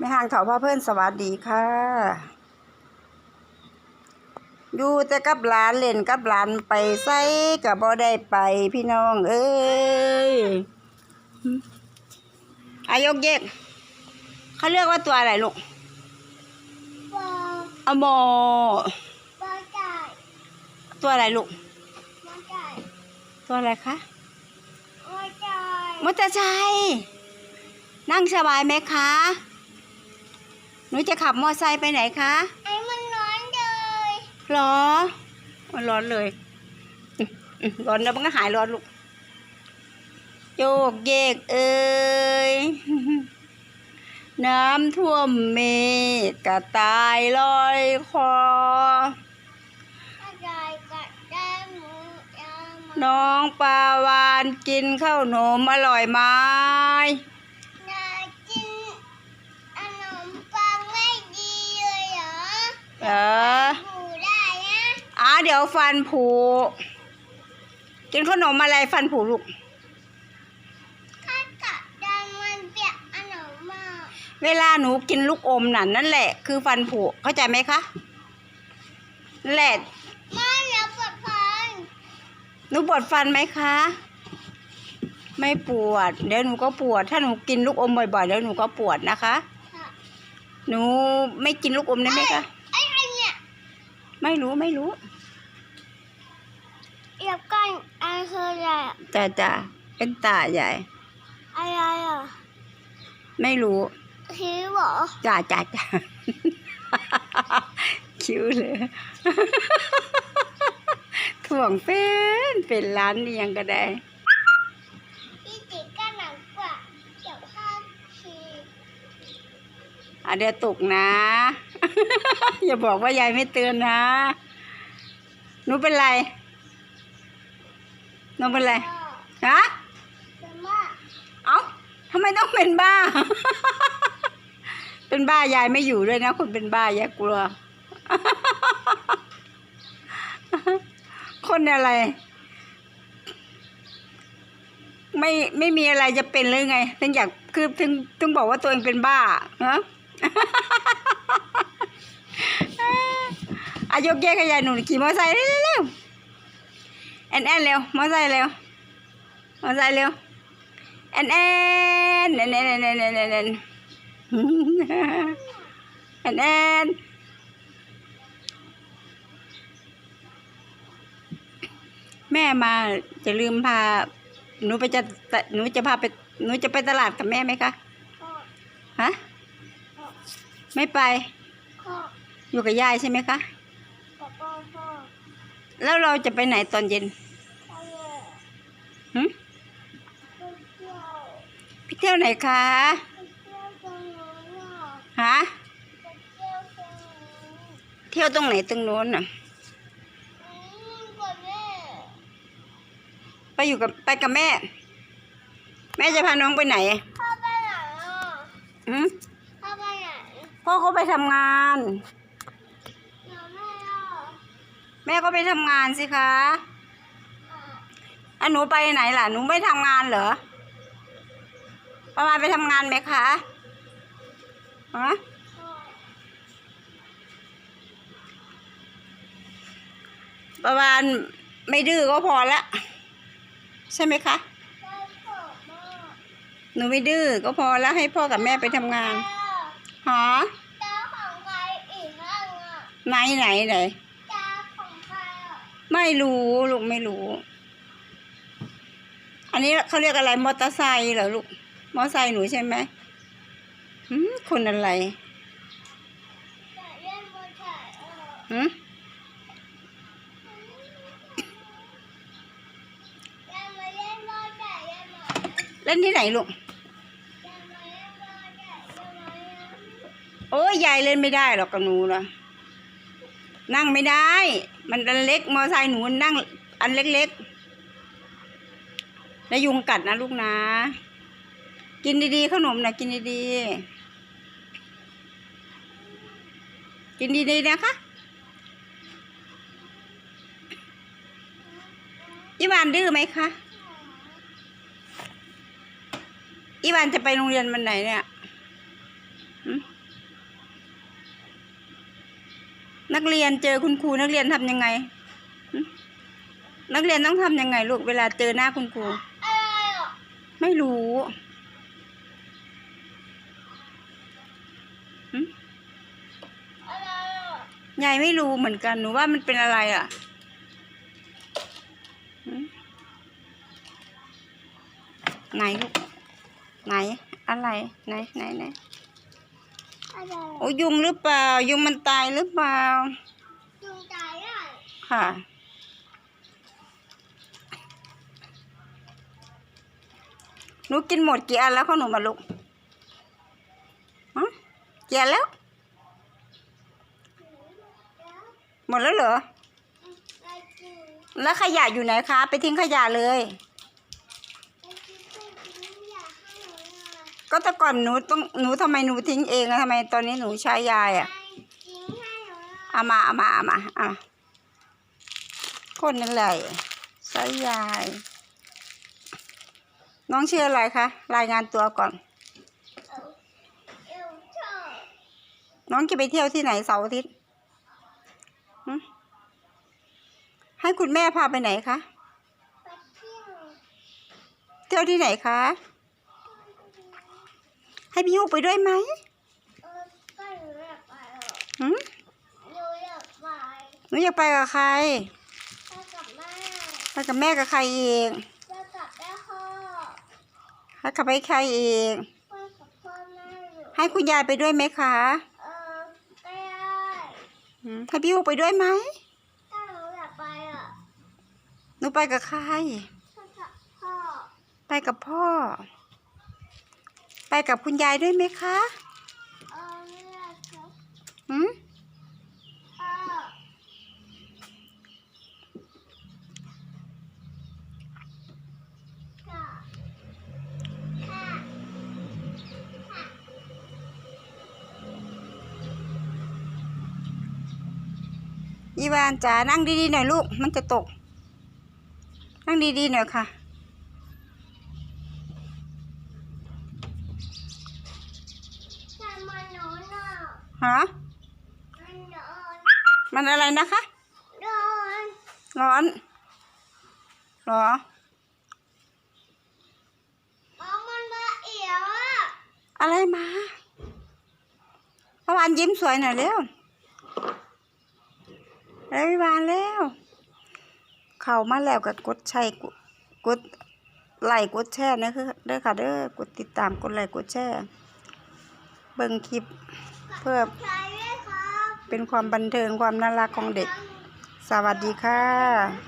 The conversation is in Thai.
แม่ห่างเถาพ่อเพื่อนสวัสดีค่ะ อยู่แต่กับหลานเล่นกับหลานไปไสกับบ่ได้ไปพี่น้องเอ้ยหึอายกเยกเขาเรียกว่าตัวอะไรลูกปออะโมปอไก่ตัวอะไรลูกมอไก่ตัวอะไรคะมอไก่มอเตอร์ไซค์นั่งสบายไหมคะ หนูจะขับมอเตอร์ไซค์ไปไหนคะไอ้มันร้อนเลยร้อนมันร้อนเลยอื้ออื้อร้อนแล้วมันก็หายร้อนลูกโยกเยกเอ้ยน้ำท่วมเมฆกระตายลอยคอมอไก่กัดได้หมูยามาน้องปลาวานกินข้าวหนมอร่อยไหม เออหมูได้นะอ่าเดี๋ยวฟันผุกินขนมอะไรฟันผุลูกถ้ากัดดังมันเปียกขนมมากเวลาหนูกินลูกอมนั่นนั่นแหละ คือฟันผุเข้าใจไหมคะนั่นแหละไม่แล้วปวดฟันหนูปวดฟันไหมคะ ไม่ปวด เดี๋ยวหนูก็ปวด ถ้าหนูกินลูกอมบ่อยๆเดี๋ยวหนูก็ปวดนะคะค่ะหนูไม่กินลูกอมได้ไหมคะไอ้ไอ้เนี่ย ไม่รู้ไม่รู้เดี๋ยวก่อนไอ้คืออะไรอะแต่จ้ะเป็นตาใหญ่ อะไรอะไม่รู้คิ้วเหรอจ้าจ้าจ้า คิ้วเลย ถ่วงเป็นเป็นร้านนี่ยังก็ได้ อะเดี๋ยวตกนะ อย่าบอกว่ายายไม่เตือนนะหนูเป็นไรหนูเป็นไรฮะเป็นว่าเอ้าทำไมต้องเป็นบ้า เป็นบ้ายายไม่อยู่ด้วยนะคนเป็นบ้ายายกลัว คนอะไร ไม่ไม่มีอะไรจะเป็นเลยไงถึงอยากคือถึงถึงบอกว่าตัวเองเป็นบ้าฮะ อายกแยกกับยายหนูขี่มอเตอร์ไซค์เร็วๆแอนแอนเร็วมอเตอร์ไซค์เร็วมอเตอร์ไซค์เร็วแอนแอนแอนแอนแอนแอนแอนแอนแอนแอนแอนแม่มาจะลืมพาหนูไปจะหนูจะพาไปหนูจะไปตลาดกับแม่ไหมคะฮะ ไม่ไป พ่ออยู่กับยายใช่ไหมคะ พ่อพ่อพ่อแล้วเราจะไปไหนตอนเย็นพ่อเลยหึไปเที่ยวไปเที่ยวไหนคะไปเที่ยวตรงนู้นน่ะฮะไปเที่ยวตรงนู้นเที่ยวตรงไหนตรงโน้นน่ะ อืมก่อนแม่ไปอยู่กับไปกับแม่ แม่จะพาน้องไปไหนพ่อไปไหนอะอืมพ่อไปไหน พ่อเขาไปทำงานเดี๋ยวแม่อะแม่ก็ไปทำงานสิคะอะอะหนูไปไหนล่ะ หนูไม่ทำงานเหรอประมาณไปทำงานไหมคะฮะพ่อประมาณไม่ดื้อก็พอละใช่ไหมคะพ่อพ่อพ่อหนูไม่ดื้อก็พอแล้วให้พ่อกับแม่ไปทำงานหาเจ้าขอ ไหนไหนไหนจาของใครอะไม่รู้ลูกไม่รู้ อันนี้เขาเรียกอะไรมอเตอร์ไซค์เหรอลูก มอเตอร์ไซค์หนูใช่ไหมคนอะไรเล่นบอเออหืมเล่นบอลไถ่ได้ไหมเล่นที่ไหนลูก โอ้ยยายเล่นไม่ได้หรอกกับหนูนะ นั่งไม่ได้ มันอันเล็กมอไซค์หนูนั่ง อันเล็กๆแล้วยุงกัดนะลูกนะ กินดีๆขนมนะกินดีๆกินดีๆนะคะอีวานดื้อไหมคะอีวานจะไปโรงเรียนวันไหนเนี่ย นักเรียนเจอคุณครูนักเรียนทำยังไง นักเรียนต้องทำยังไงลูกเวลาเจอหน้าคุณครูอะไรอะไม่รู้หึอะไรอะยายไม่รู้เหมือนกันหนูว่ามันเป็นอะไรอะหึไหนลูกไหนอะไรไหนไหนไหน อะไรโอ้ยุงหรือเปล่า ยุงมันตายหรือเปล่าจุงใจอะค่ะ หนูกินหมดกี่อันแล้วข้าวหนูมาลูกฮะกี่อันแล้ว หมดแล้วเหรอไอ้จืดแล้วขยะอยู่ไหนคะ ไปทิ้งขยะเลย ไอ้จืดเป็นอยากให้หนูหน่อย ก็แต่ก่อนหนูต้องหนูทำไมหนูทิ้งเองอะทำไมตอนนี้หนูใช้ยายอะไอ้จริงให้หนูหน่อยเอามาเอามาเอามาอะคนนั่นแหละใช้ยาย น้องชื่ออะไรคะรายงานตัวก่อนเอวเอวชอบน้องจะไปเที่ยวที่ไหนเสาร์อาทิตย์หึให้คุณแม่พาไปไหนคะไปเที่ยวเที่ยวที่ไหนคะ ให้พี่ยูไปด้วยไหมเออก็หนูอยากไปอะหึหนูอยากไปหนูอยากไปกับใครไปกับแม่ไปกับแม่กับใครเองไปกับแม่พ่อให้กับไปใครเองไปกับพ่อแม่อยู่ให้คุณยายไปด้วยไหมคะเออไม่ได้หึให้พี่ยูไปด้วยไหมถ้าหนูอยากไปอะหนูไปกับใคร ไปกับพ่อ ไปกับพ่อไปกับคุณยายด้วยไหมคะเออไม่ได้ครับหืมพ่อค่ะค่ะอีวานจ๋านั่งดีๆหน่อยลูก มันจะตก นั่งดีๆหน่อยค่ะ แต่มันนอนอะ ฮะมันอะไรนะคะนอนร้อนหรออามันมาเอียวอะอะไรมาพระวานยิ้มสวยหน่อยเร็วเร็ววานเร็วเข้ามาแล้วก็กดใช้กดกดไลค์กดแชร์นะคือเด้อค่ะเด้อกดติดตามกดไลค์กดแชร์เบิ่งคลิป เพื่อเป็นความบันเทิงความน่ารักของเด็ก สวัสดีค่ะ